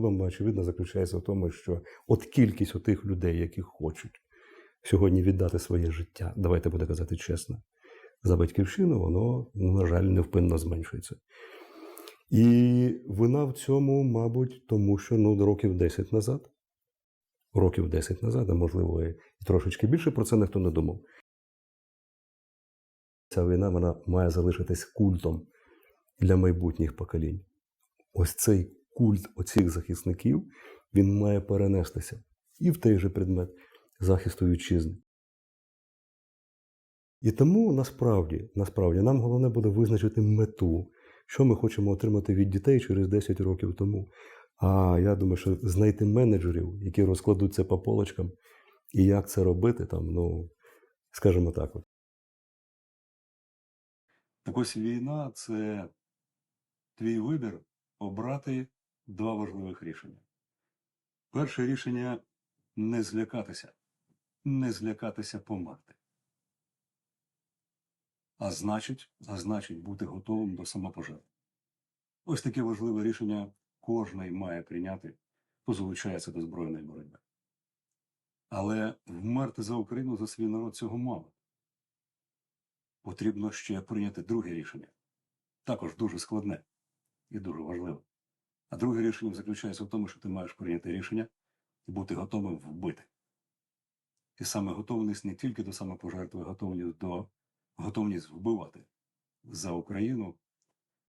Проблема, очевидно, заключається в тому, що от кількість у тих людей, які хочуть сьогодні віддати своє життя, давайте буде казати чесно, за батьківщину, воно, ну, на жаль, невпинно зменшується. І вина в цьому, мабуть, тому що ну, років 10 назад, років 10 назад, а можливо, і трошечки більше, про це ніхто не думав. Ця війна вона має залишитись культом для майбутніх поколінь. Ось цей культ оцих захисників він має перенестися і в той же предмет захисту вітчизни. І тому насправді, насправді нам головне буде визначити мету, що ми хочемо отримати від дітей через 10 років тому. А я думаю, що знайти менеджерів, які розкладуть це по полочкам, і як це робити, там, ну, скажімо так. От. Так ось війна це твій вибір обрати два важливих рішення. Перше рішення не злякатися, не злякатися померти. А значить, а значить бути готовим до самопожертви. Ось таке важливе рішення кожний має прийняти, хто залучається до збройної боротьби. Але вмерти за Україну за свій народ цього мало. Потрібно ще прийняти друге рішення, також дуже складне і дуже важливе. А друге рішення заключається в тому, що ти маєш прийняти рішення і бути готовим вбити. І саме готовність не тільки до самопожертви, готовність до готовність вбивати за Україну